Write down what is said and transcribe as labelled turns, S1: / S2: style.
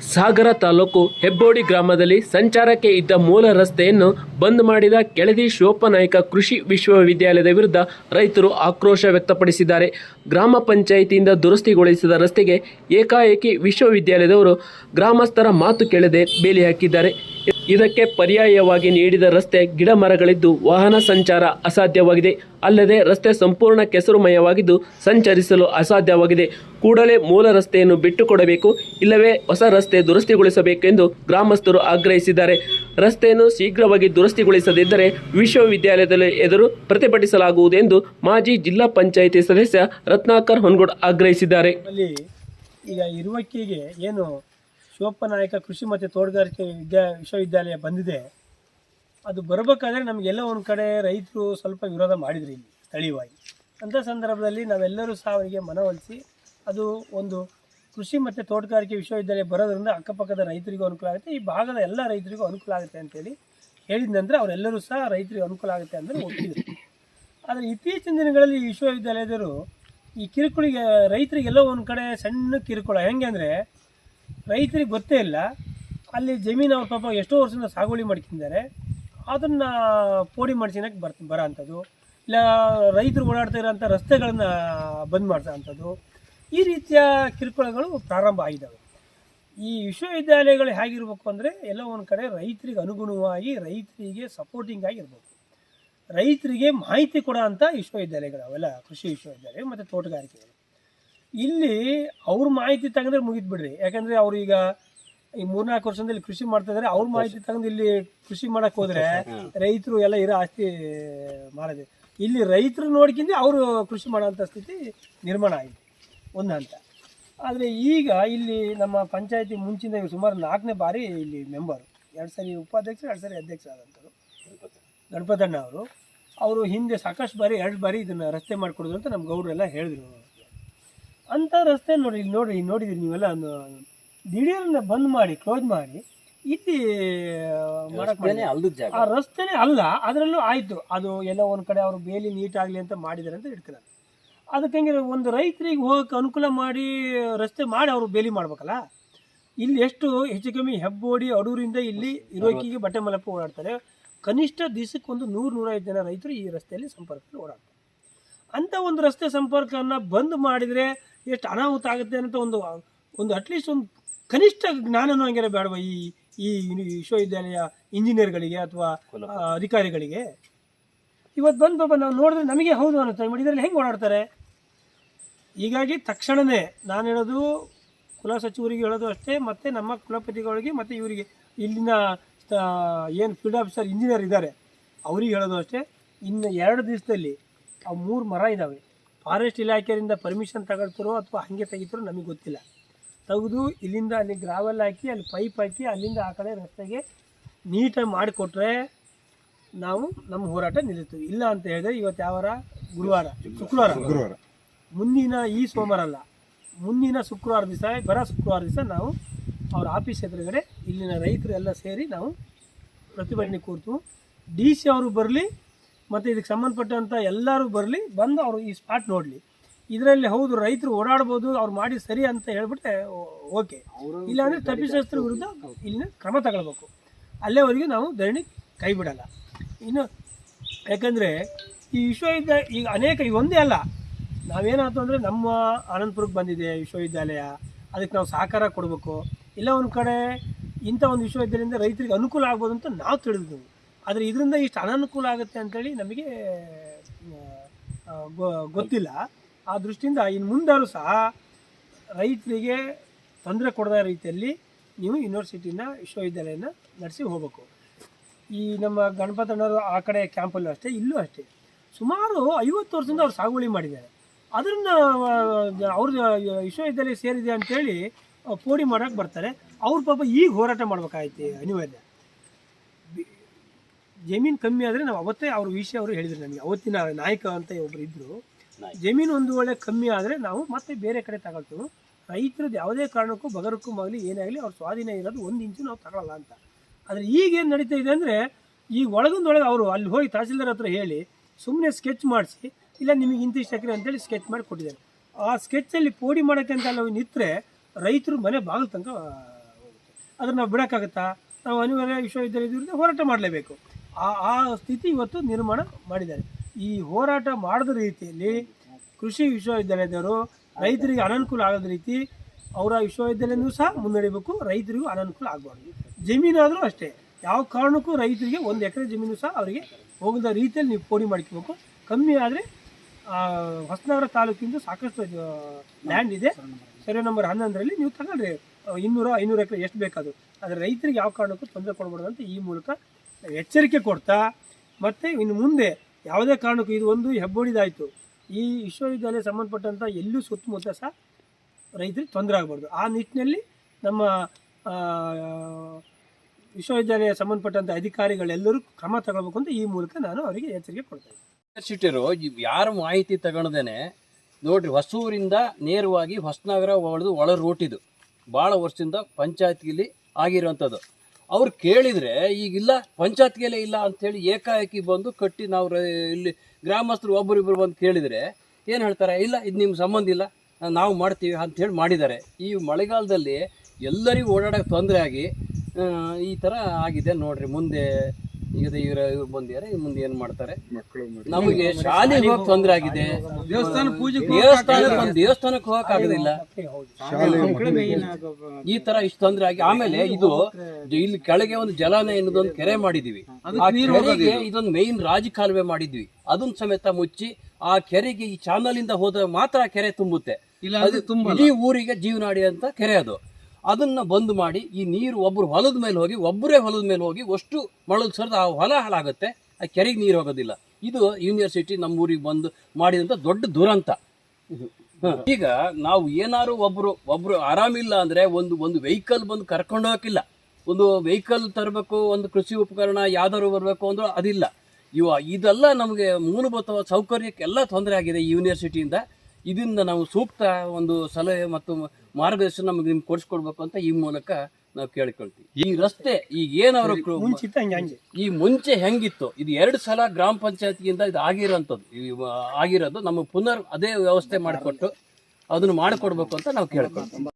S1: ಸಾಗರ ತಾಲೂಕು ಹೆಬ್ಬೋಡಿ ಗ್ರಾಮದಲ್ಲಿ ಸಂಚಾರಕ್ಕೆ ಇದ್ದ ಮೂಲ ರಸ್ತೆಯನ್ನು ಬಂದ್ ಮಾಡಿದ ಕೆಳದಿ ಶಿವಪ್ಪನಾಯಕ ಕೃಷಿ ವಿಶ್ವವಿದ್ಯಾಲಯದ ವಿರುದ್ಧ ರೈತರು ಆಕ್ರೋಶ ವ್ಯಕ್ತಪಡಿಸಿದ್ದಾರೆ. ಗ್ರಾಮ ಪಂಚಾಯಿತಿಯಿಂದ ದುರಸ್ತಿಗೊಳಿಸಿದ ರಸ್ತೆಗೆ ಏಕಾಏಕಿ ವಿಶ್ವವಿದ್ಯಾಲಯದವರು ಗ್ರಾಮಸ್ಥರ ಮಾತು ಕೇಳದೆ ಬೇಲಿ ಹಾಕಿದ್ದಾರೆ. ಇದಕ್ಕೆ ಪರ್ಯಾಯವಾಗಿ ನೀಡಿದ ರಸ್ತೆ ಗಿಡ ಮರಗಳಿದ್ದು ವಾಹನ ಸಂಚಾರ ಅಸಾಧ್ಯವಾಗಿದೆ. ಅಲ್ಲದೆ ರಸ್ತೆ ಸಂಪೂರ್ಣ ಕೆಸರುಮಯವಾಗಿದ್ದು ಸಂಚರಿಸಲು ಅಸಾಧ್ಯವಾಗಿದೆ. ಕೂಡಲೇ ಮೂಲ ರಸ್ತೆಯನ್ನು ಬಿಟ್ಟುಕೊಡಬೇಕು. ಇಲ್ಲವೇ ಹೊಸ ರಸ್ತೆ ದುರಸ್ತಿಗೊಳಿಸಬೇಕೆಂದು ಗ್ರಾಮಸ್ಥರು ಆಗ್ರಹಿಸಿದ್ದಾರೆ. ರಸ್ತೆಯನ್ನು ಶೀಘ್ರವಾಗಿ ದುರಸ್ತಿಗೊಳಿಸದಿದ್ದರೆ ವಿಶ್ವವಿದ್ಯಾಲಯದಲ್ಲಿ ಎದುರು ಪ್ರತಿಭಟಿಸಲಾಗುವುದು ಎಂದು ಮಾಜಿ ಜಿಲ್ಲಾ ಪಂಚಾಯಿತಿ ಸದಸ್ಯ ರತ್ನಾಕರ್ ಹೊನ್ಗೋಡ್ ಆಗ್ರಹಿಸಿದ್ದಾರೆ.
S2: ಈಗ ಇರುವಕ್ಕಿಗೆ ಏನು ಶಿವಪ್ಪನಾಯಕ ಕೃಷಿ ಮತ್ತು ತೋಟಗಾರಿಕೆ ವಿದ್ಯಾ ವಿಶ್ವವಿದ್ಯಾಲಯ ಬಂದಿದೆ. ಅದು ಬರಬೇಕಾದ್ರೆ ನಮಗೆಲ್ಲ ಒಂದು ಕಡೆ ರೈತರು ಸ್ವಲ್ಪ ವಿರೋಧ ಮಾಡಿದ್ರು ಇಲ್ಲಿ ಸ್ಥಳೀಯವಾಗಿ. ಅಂಥ ಸಂದರ್ಭದಲ್ಲಿ ನಾವೆಲ್ಲರೂ ಸಹ ಅವರಿಗೆ ಮನವೊಲಿಸಿ ಅದು ಒಂದು ಕೃಷಿ ಮತ್ತು ತೋಟಗಾರಿಕೆ ವಿಶ್ವವಿದ್ಯಾಲಯ ಬರೋದ್ರಿಂದ ಅಕ್ಕಪಕ್ಕದ ರೈತರಿಗೂ ಅನುಕೂಲ ಆಗುತ್ತೆ, ಈ ಭಾಗದ ಎಲ್ಲ ರೈತರಿಗೂ ಅನುಕೂಲ ಆಗುತ್ತೆ ಅಂತೇಳಿ ಹೇಳಿದ ಅವರೆಲ್ಲರೂ ಸಹ ರೈತರಿಗೆ ಅನುಕೂಲ ಆಗುತ್ತೆ ಅಂದರೆ ಒಪ್ಪಿದರು ಆದರೆ ಇತ್ತೀಚಿನ ದಿನಗಳಲ್ಲಿ ವಿಶ್ವವಿದ್ಯಾಲಯದವರು ಈ ಕಿರುಕುಳಿಗೆ ರೈತರಿಗೆಲ್ಲೋ ಒಂದು ಕಡೆ ಸಣ್ಣ ಕಿರುಕುಳ, ಹೆಂಗೆ ಅಂದರೆ ರೈತರಿಗೆ ಗೊತ್ತೇ ಇಲ್ಲ. ಅಲ್ಲಿ ಜಮೀನು ಅವ್ರು ಪಾಪ ಎಷ್ಟೋ ವರ್ಷದಿಂದ ಸಾಗುವಳಿ ಮಾಡ್ಕೊಂಡಿದ್ದಾರೆ ಅದನ್ನು ಪೋಡಿ ಮಾಡ್ಸಿನಕ್ಕೆ ಬರ್ತ ಬರೋ ಅಂಥದ್ದು ಇಲ್ಲ, ರೈತರು ಓಡಾಡ್ತಾ ಇರೋಂಥ ರಸ್ತೆಗಳನ್ನು ಬಂದ್ ಮಾಡಿಸೋ ಅಂಥದ್ದು ಈ ರೀತಿಯ ಕಿರುಕುಳಗಳು ಪ್ರಾರಂಭ ಆಗಿದ್ದಾವೆ. ಈ ವಿಶ್ವವಿದ್ಯಾಲಯಗಳು ಹೇಗಿರ್ಬೇಕು ಅಂದರೆ ಎಲ್ಲ ಒಂದು ಕಡೆ ರೈತರಿಗೆ ಅನುಗುಣವಾಗಿ, ರೈತರಿಗೆ ಸಪೋರ್ಟಿಂಗ್ ಆಗಿರ್ಬೇಕು. ರೈತರಿಗೆ ಮಾಹಿತಿ ಕೊಡೋ ಅಂಥ ವಿಶ್ವವಿದ್ಯಾಲಯಗಳು ಅವೆಲ್ಲ, ಕೃಷಿ ವಿಶ್ವವಿದ್ಯಾಲಯ ಮತ್ತು ತೋಟಗಾರಿಕೆಗಳು. ಇಲ್ಲಿ ಅವ್ರ ಮಾಹಿತಿ ತಗೊಂಡ್ರೆ ಮುಗಿತ್ ಬಿಡ್ರಿ ಯಾಕಂದ್ರೆ ಅವ್ರು ಈಗ ಈ ಮೂರ್ನಾಲ್ಕು ವರ್ಷದಲ್ಲಿ ಕೃಷಿ ಮಾಡ್ತಾ ಇದಾರೆ ಅವ್ರ ಮಾಹಿತಿ ತಗೊಂಡು ಇಲ್ಲಿ ಕೃಷಿ ಮಾಡಕ್ ಹೋದ್ರೆ ರೈತರು ಎಲ್ಲ ಇರೋ ಆಸ್ತಿ ಮಾಡಿದೆ ಇಲ್ಲಿ ರೈತರು ನೋಡ್ಕೊಂಡು ಅವರು ಕೃಷಿ ಮಾಡೋಂಥ ಸ್ಥಿತಿ ನಿರ್ಮಾಣ ಆಯಿತು. ಒಂದು ಹಂತ. ಆದರೆ ಈಗ ಇಲ್ಲಿ ನಮ್ಮ ಪಂಚಾಯತಿ ಮುಂಚಿನ ಸುಮಾರು ನಾಲ್ಕನೇ ಬಾರಿ ಇಲ್ಲಿ ಮೆಂಬರು ಎರಡು ಸರಿ ಉಪಾಧ್ಯಕ್ಷ ಎರಡು ಸರಿ ಅಧ್ಯಕ್ಷ ಆದಂಥವ್ರು ಗಣಪತಣ್ಣ ಅವರು ಅವರು ಹಿಂದೆ ಸಾಕಷ್ಟು ಬಾರಿ ಎರಡು ಬಾರಿ ಇದನ್ನು ರಸ್ತೆ ಮಾಡಿಕೊಡೋದು ಅಂತ ನಮ್ಮ ಗೌಡರೆಲ್ಲ ಹೇಳಿದ್ರು. ಅಂಥ ರಸ್ತೆ ನೋಡಿ ಇಲ್ಲಿ ನೋಡಿ ಇಲ್ಲಿ ನೋಡಿದ್ರಿ ನೀವೆಲ್ಲ ದಿಢೀರ್ನ ಬಂದ್ ಮಾಡಿ ಕ್ಲೋಸ್ ಮಾಡಿ ಇಲ್ಲಿ ಮಾಡಕ್ಕೆ. ಆ ರಸ್ತೆನೇ ಅಲ್ಲ ಅದರಲ್ಲೂ ಆಯ್ತು. ಅದು ಎಲ್ಲ ಒಂದ್ ಕಡೆ ಅವರು ಬೇಲಿ ನೀಟ್ ಆಗ್ಲಿ ಅಂತ ಮಾಡಿದಾರೆ ಅಂತ ಇಟ್ಕೊಳ್ಳೋದು ಅದಕ್ಕೆ ಹೆಂಗೆ ಒಂದು ರೈತರಿಗೆ ಹೋಗಕ್ಕೆ ಅನುಕೂಲ ಮಾಡಿ ರಸ್ತೆ ಮಾಡಿ ಅವರು ಬೇಲಿ ಮಾಡ್ಬೇಕಲ್ಲ? ಇಲ್ಲಿ ಎಷ್ಟು ಹೆಚ್ಚು ಕಮ್ಮಿ ಹೆಬ್ಬೋಡಿ ಅಡೂರಿಂದ ಇಲ್ಲಿ ಇರೋಕಿಗೆ ಬಟ್ಟೆ ಮಲಪ್ಪ ಓಡಾಡ್ತಾರೆ. ಕನಿಷ್ಠ ದಿವಸಕ್ಕೆ ಒಂದು ನೂರು ನೂರೈವತ್ತು ಜನ ರೈತರು ಈ ರಸ್ತೆಯಲ್ಲಿ ಸಂಪರ್ಕದಲ್ಲಿ ಓಡಾಡ್ತಾರೆ. ಅಂಥ ಒಂದು ರಸ್ತೆ ಸಂಪರ್ಕವನ್ನು ಬಂದ್ ಮಾಡಿದರೆ ಎಷ್ಟು ಅನಾಹುತ ಆಗುತ್ತೆ ಅಂತ ಒಂದು ಒಂದು ಅಟ್ಲೀಸ್ಟ್ ಒಂದು ಕನಿಷ್ಠ ಜ್ಞಾನನೂ ಹಂಗಾರೆ ಬೇಡವಾ ಈ ಈ ವಿಶ್ವವಿದ್ಯಾಲಯ ಇಂಜಿನಿಯರ್ಗಳಿಗೆ ಅಥವಾ ಅಧಿಕಾರಿಗಳಿಗೆ? ಇವತ್ತು ಬಂದು ಪಾಪ ನಾವು ನೋಡಿದ್ರೆ ನಮಗೆ ಹೌದು ಅನ್ನೋ ಬಟ್ ಇದರಲ್ಲಿ ಹೆಂಗೆ ಓಡಾಡ್ತಾರೆ? ಹೀಗಾಗಿ ತಕ್ಷಣವೇ ನಾನು ಹೇಳೋದು ಕುಲ ಸಚಿವರಿಗೆ ಹೇಳೋದು ಅಷ್ಟೇ ಮತ್ತು ನಮ್ಮ ಕುಲಪತಿಗಳಿಗೆ ಮತ್ತು ಇವರಿಗೆ. ಇಲ್ಲಿನ ಏನು ಫೀಲ್ಡ್ ಆಫೀಸರ್ ಇಂಜಿನಿಯರ್ ಇದ್ದಾರೆ ಅವ್ರಿಗೆ ಹೇಳೋದು ಅಷ್ಟೇ. ಇನ್ನು ಎರಡು ದಿವಸದಲ್ಲಿ ಆ ಮೂರು ಮರ ಇದ್ದಾವೆ ಫಾರೆಸ್ಟ್ ಇಲಾಖೆಯಿಂದ ಪರ್ಮಿಷನ್ ತಗೊಳ್ತಾರೋ ಅಥವಾ ಹಾಗೆ ತೆಗಿತಾರೋ ನಮಗೆ ಗೊತ್ತಿಲ್ಲ. ತೆಗೆದು ಇಲ್ಲಿಂದ ಅಲ್ಲಿ ಗ್ರಾವೆಲ್ ಹಾಕಿ ಅಲ್ಲಿ ಪೈಪ್ ಹಾಕಿ ಅಲ್ಲಿಂದ ಆ ಕಡೆ ರಸ್ತೆಗೆ ನೀಟಾಗಿ ಮಾಡಿಕೊಟ್ರೆ ನಾವು ನಮ್ಮ ಹೋರಾಟ ನಿಲ್ಲುತ್ತೇವೆ ಇಲ್ಲ ಅಂತ ಹೇಳಿದ್ರೆ ಇವತ್ತು ಯಾವಾರ ಗುರುವಾರ. ಶುಕ್ರವಾರ.
S3: ಗುರುವಾರ
S2: ಮುಂದಿನ ಈ ಸೋಮವಾರ ಅಲ್ಲ. ಮುಂದಿನ ಶುಕ್ರವಾರ ದಿವಸ ಬರೋ ಶುಕ್ರವಾರ ದಿವಸ ನಾವು ಅವ್ರ ಆಫೀಸ್ ಎದುರುಗಡೆ ಇಲ್ಲಿನ ರೈತರು ಎಲ್ಲ ಸೇರಿ ನಾವು ಪ್ರತಿಭಟನೆ ಕೂರ್ತು ಡಿ ಸಿ ಅವರು ಬರಲಿ ಮತ್ತು ಇದಕ್ಕೆ ಸಂಬಂಧಪಟ್ಟಂಥ ಎಲ್ಲರೂ ಬರಲಿ ಬಂದು ಅವರು ಈ ಸ್ಪಾಟ್ ನೋಡಲಿ. ಇದರಲ್ಲಿ ಹೌದು ರೈತರು ಓಡಾಡ್ಬೋದು ಅವ್ರು ಮಾಡಿ ಸರಿ ಅಂತ ಹೇಳ್ಬಿಟ್ರೆ ಓಕೆ. ಇಲ್ಲಾಂದರೆ ತಪ್ಪಿಸಸ್ತ್ರ ವಿರುದ್ಧ ಇಲ್ಲಿನ ಕ್ರಮ ತಗೊಳ್ಬೇಕು. ಅಲ್ಲೇವರೆಗೂ ನಾವು ಧರಣಿ ಕೈ ಬಿಡಲ್ಲ ಇನ್ನು ಯಾಕಂದರೆ ಈ ವಿಶ್ವವಿದ್ಯ ಈಗ ಅನೇಕ ಈಗ ಒಂದೇ ಅಲ್ಲ. ನಾವೇನಾಯ್ತು ಅಂದರೆ ನಮ್ಮ ಆನಂದಪುರಕ್ಕೆ ಬಂದಿದೆ ವಿಶ್ವವಿದ್ಯಾಲಯ. ಅದಕ್ಕೆ ನಾವು ಸಹಕಾರ ಕೊಡಬೇಕು. ಇಲ್ಲ ಒಂದು ಕಡೆ ಇಂಥ ಒಂದು ವಿಶ್ವವಿದ್ಯಾಲಯದಿಂದ ರೈತರಿಗೆ ಅನುಕೂಲ ಆಗ್ಬೋದು ಅಂತ ನಾವು ತಿಳಿದ್ವಿ ಆದರೆ ಇದರಿಂದ ಇಷ್ಟು ಅನನುಕೂಲ ಆಗುತ್ತೆ ಅಂತೇಳಿ ನಮಗೆ ಗೊತ್ತಿಲ್ಲ. ಆ ದೃಷ್ಟಿಯಿಂದ ಇನ್ನು ಮುಂದಾದರೂ ಸಹ ರೈತರಿಗೆ ತೊಂದರೆ ಕೊಡದ ರೀತಿಯಲ್ಲಿ ನೀವು ಯೂನಿವರ್ಸಿಟಿನ ವಿಶ್ವವಿದ್ಯಾಲಯನ ನಡೆಸಿ ಹೋಗಬೇಕು. ಈ ನಮ್ಮ ಗಣಪತಣ್ಣವರು ಆ ಕಡೆ ಕ್ಯಾಂಪಲ್ಲೂ ಅಷ್ಟೇ, ಇಲ್ಲೂ ಅಷ್ಟೇ. ಸುಮಾರು ಐವತ್ತು ವರ್ಷದಿಂದ ಅವ್ರು ಸಾಗುವಳಿ ಮಾಡಿದ್ದಾರೆ. ಅದನ್ನು ಅವ್ರ ವಿಶ್ವವಿದ್ಯಾಲಯ ಸೇರಿದೆ ಅಂತೇಳಿ ಪೋಡಿ ಮಾಡೋಕ್ಕೆ ಬರ್ತಾರೆ. ಅವ್ರ ಪಾಪ ಈಗ ಹೋರಾಟ ಮಾಡ್ಬೇಕಾಯ್ತು ಅನಿವಾರ್ಯ. ಜಮೀನು ಕಮ್ಮಿ ಆದರೆ ನಾವು ಅವತ್ತೇ ಅವ್ರ ವಿಷಯ ಅವರು ಹೇಳಿದ್ರು ನನಗೆ. ಅವತ್ತಿನ ನಾಯಕ ಅಂತ ಒಬ್ರು ಇದ್ದರು ಜಮೀನು ಒಂದು ವೇಳೆ ಕಮ್ಮಿ ಆದರೆ ನಾವು ಮತ್ತೆ ಬೇರೆ ಕಡೆ ತಗೊಳ್ತೀವಿ. ರೈತರದ್ದು ಯಾವುದೇ ಕಾರಣಕ್ಕೂ ಬಗರಕ್ಕೂ ಆಗಲಿ ಏನಾಗಲಿ ಅವ್ರ ಸ್ವಾಧೀನ ಇರೋದು ಒಂದು ಇಂಚು ನಾವು ತಗೊಳ್ಳಲ್ಲ ಅಂತ. ಆದರೆ ಈಗ ಏನು ನಡೀತಾ ಇದೆ ಅಂದರೆ ಈಗ ಒಳಗೊಂದೊಳಗೆ ಅವರು ಅಲ್ಲಿ ಹೋಗಿ ತಹಸೀಲ್ದಾರ್ ಹತ್ರ ಹೇಳಿ ಸುಮ್ಮನೆ ಸ್ಕೆಚ್ ಮಾಡಿಸಿ ಇಲ್ಲ ನಿಮಗೆ ಇಂತಿಷ್ಟು ಎಕರೆ ಅಂತೇಳಿ ಸ್ಕೆಚ್ ಮಾಡಿ ಕೊಟ್ಟಿದ್ದಾರೆ. ಆ ಸ್ಕೆಚ್ಚಲ್ಲಿ ಪೋಡಿ ಮಾಡೋಕ್ಕೆ ಅಂತ ನಾವು ನಿಂತರೆ ರೈತರು ಮನೆ ಬಾಗಿಲು ತನಕ ಅದನ್ನು ನಾವು ಬಿಡೋಕ್ಕಾಗತ್ತಾ? ನಾವು ಅನಿವಾರ್ಯ ವಿಶ್ವವಿದ್ಯಾಲಯದ ವಿರುದ್ಧ ಹೋರಾಟ ಮಾಡಲೇಬೇಕು. ಆ ಆ ಸ್ಥಿತಿ ಇವತ್ತು ನಿರ್ಮಾಣ ಮಾಡಿದ್ದಾರೆ. ಈ ಹೋರಾಟ ಮಾಡಿದ ರೀತಿಯಲ್ಲಿ ಕೃಷಿ ವಿಶ್ವವಿದ್ಯಾಲಯದವರು ರೈತರಿಗೆ ಅನನುಕೂಲ ಆಗದ ರೀತಿ ಅವರ ವಿಶ್ವವಿದ್ಯಾಲಯನೂ ಸಹ ಮುನ್ನಡೆಯಬೇಕು, ರೈತರಿಗೂ ಅನನುಕೂಲ ಆಗಬಾರ್ದು. ಜಮೀನಾದರೂ ಅಷ್ಟೇ, ಯಾವ ಕಾರಣಕ್ಕೂ ರೈತರಿಗೆ ಒಂದು ಎಕರೆ ಜಮೀನು ಸಹ ಅವರಿಗೆ ಹೋಗದ ರೀತಿಯಲ್ಲಿ ನೀವು ಪೋಣಿ ಮಾಡ್ಕೋಬೇಕು. ಕಮ್ಮಿ ಆದರೆ ಹೊಸನಗರ ತಾಲೂಕಿಂದ ಸಾಕಷ್ಟು ಲ್ಯಾಂಡ್ ಇದೆ. ಸರ್ವೆ ನಂಬರ್ ಹನ್ನೊಂದರಲ್ಲಿ ನೀವು ತಗೊಂಡ್ರೆ ಇನ್ನೂರು ಐನೂರು ಎಕರೆ ಎಷ್ಟು ಬೇಕಾದ್ರು ಆದರೆ ರೈತರಿಗೆ ಯಾವ ಕಾರಣಕ್ಕೂ ತೊಂದರೆ ಕೊಡಬಾರ್ದು ಅಂತ ಈ ಮೂಲಕ ಎಚ್ಚರಿಕೆ ಕೊಡ್ತಾ, ಮತ್ತು ಇನ್ನು ಮುಂದೆ ಯಾವುದೇ ಕಾರಣಕ್ಕೂ ಇದು ಒಂದು ಹೆಬ್ಬೊಡಿದಾಯಿತು. ಈ ವಿಶ್ವವಿದ್ಯಾಲಯ ಸಂಬಂಧಪಟ್ಟಂಥ ಎಲ್ಲೂ ಸುತ್ತಮುತ್ತ ಸಹ ರೈತರಿಗೆ ತೊಂದರೆ ಆಗಬಾರ್ದು. ಆ ನಿಟ್ಟಿನಲ್ಲಿ ನಮ್ಮ ವಿಶ್ವವಿದ್ಯಾಲಯ ಸಂಬಂಧಪಟ್ಟಂಥ ಅಧಿಕಾರಿಗಳೆಲ್ಲರೂ ಕ್ರಮ ತಗೊಳ್ಬೇಕು ಅಂತ ಈ ಮೂಲಕ ನಾನು ಅವರಿಗೆ ಎಚ್ಚರಿಕೆ ಕೊಡ್ತೇನೆ ಇದ್ದೀನಿ.
S3: ಯಾರು ಮಾಹಿತಿ ತಗೊಳ್ದೇನೆ, ನೋಡ್ರಿ, ಹೊಸೂರಿಂದ ನೇರವಾಗಿ ಹೊಸನಗರ ಒಳದು ಒಳ ರೂಟ್ ಇದು ಭಾಳ ವರ್ಷದಿಂದ ಪಂಚಾಯತ್ಗಿಲಿ ಆಗಿರೋವಂಥದ್ದು. ಅವ್ರು ಕೇಳಿದರೆ ಈಗಿಲ್ಲ ಪಂಚಾಯತ್ಗೆಲೆ ಇಲ್ಲ ಅಂಥೇಳಿ ಏಕಾಏಕಿ ಬಂದು ಕಟ್ಟಿ ನಾವು ಇಲ್ಲಿ ಗ್ರಾಮಸ್ಥರು ಒಬ್ಬರಿಬ್ಬರು ಬಂದು ಕೇಳಿದರೆ, ಏನು ಹೇಳ್ತಾರೆ, ಇಲ್ಲ, ಇದು ನಿಮ್ಮ ಸಂಬಂಧ ಇಲ್ಲ, ನಾವು ಮಾಡ್ತೀವಿ ಅಂಥೇಳಿ ಮಾಡಿದ್ದಾರೆ. ಈ ಮಳೆಗಾಲದಲ್ಲಿ ಎಲ್ಲರಿಗೂ ಓಡಾಡೋಕ್ಕೆ ತೊಂದರೆ ಆಗಿ ಈ ಥರ ಆಗಿದೆ ನೋಡಿರಿ ಮುಂದೆ ಈಗ ಇವ್ರ ಇವ್ರು ಬಂದಿದ್ದಾರೆ ಮುಂದೆ ಏನ್ ಮಾಡ್ತಾರೆ? ನಮಗೆ ಶಾಲೆಗೆ ಹೋಗಕ್ ತೊಂದರೆ ಆಗಿದೆ. ದೇವಸ್ಥಾನ ಪೂಜೆ ದೇವಸ್ಥಾನಕ್ಕೆ ದೇವಸ್ಥಾನಕ್ಕೆ ಹೋಗಕ್ ಆಗೋದಿಲ್ಲ. ಈ ತರ ಇಷ್ಟು ತೊಂದರೆ ಆಗಿ ಆಮೇಲೆ ಇದು ಇಲ್ಲಿ ಕೆಳಗೆ ಒಂದು ಜಲಾನ ಎನ್ನುವುದು ಒಂದು ಕೆರೆ ಮಾಡಿದೀವಿ. ಆ ಕೆರೆಗೆ ಇದೊಂದು ಮೇನ್ ರಾಜಕಾಲುವೆ ಮಾಡಿದ್ವಿ. ಅದನ್ನ ಸಮೇತ ಮುಚ್ಚಿ ಆ ಕೆರೆಗೆ ಈ ಚಾನಲ್ ಇಂದ ಹೋದ ಮಾತ್ರ ಕೆರೆ ತುಂಬುತ್ತೆ. ಅದು ಇಡೀ ಊರಿಗೆ ಜೀವನಾಡಿ ಅಂತ ಕೆರೆ ಅದು. ಅದನ್ನ ಬಂದ್ ಮಾಡಿ ಈ ನೀರು ಒಬ್ರು ಹೊಲದ ಮೇಲೆ ಹೋಗಿ ಒಬ್ಬರೇ ಹೊಲದ ಮೇಲೆ ಹೋಗಿ ಅಷ್ಟು ಮಳಲು ಸರಿದು ಆ ಹೊಲ ಹಾಳಾಗುತ್ತೆ, ಆ ಕೆರೆಗೆ ನೀರು ಹೋಗೋದಿಲ್ಲ. ಇದು ಯೂನಿವರ್ಸಿಟಿ ನಮ್ಮ ಊರಿಗೆ ಬಂದು ಮಾಡಿದಂಥ ದೊಡ್ಡ ದುರಂತ. ಈಗ ನಾವು ಏನಾದ್ರು ಒಬ್ಬರು ಒಬ್ಬರು ಆರಾಮಿಲ್ಲ ಅಂದ್ರೆ ಒಂದು ಒಂದು ವೆಹಿಕಲ್ ಬಂದು ಕರ್ಕೊಂಡು ಹೋಗಕ್ಕಿಲ್ಲ. ಒಂದು ವೆಹಿಕಲ್ ತರಬೇಕು, ಒಂದು ಕೃಷಿ ಉಪಕರಣ ಯಾವ್ದಾದ್ರು ಬರಬೇಕು ಅಂದ್ರೆ ಅದಿಲ್ಲ. ಇವ, ಇದೆಲ್ಲ ನಮಗೆ ಮೂಲಭೂತ ಸೌಕರ್ಯಕ್ಕೆಲ್ಲ ತೊಂದರೆ ಆಗಿದೆ ಈ ಯೂನಿವರ್ಸಿಟಿಯಿಂದ ಇದರಿಂದ ನಾವು ಸೂಕ್ತ ಒಂದು ಸಲಹೆ ಮತ್ತು ಮಾರ್ಗದರ್ಶನ ನಮಗೆ ನಿಮ್ಗೆ ಕೊಡಿಸ್ಕೊಡ್ಬೇಕು ಅಂತ ಈ ಮೂಲಕ ನಾವು ಕೇಳ್ಕೊಳ್ತೀವಿ. ಈ ರಸ್ತೆ ಈಗ ಏನವರು ಈ ಮುಂಚೆ ಹೆಂಗಿತ್ತು? ಇದು ಎರಡು ಸಲ ಗ್ರಾಮ ಪಂಚಾಯತಿಯಿಂದ ಇದು ಆಗಿರೋಂಥದ್ದು. ಆಗಿರೋದು. ನಮಗೆ ಪುನರ್ ಅದೇ ವ್ಯವಸ್ಥೆ ಮಾಡಿಕೊಟ್ಟು ಅದನ್ನು ಮಾಡಿಕೊಡ್ಬೇಕು ಅಂತ ನಾವು ಕೇಳ್ಕೊಳ್ತೀವಿ.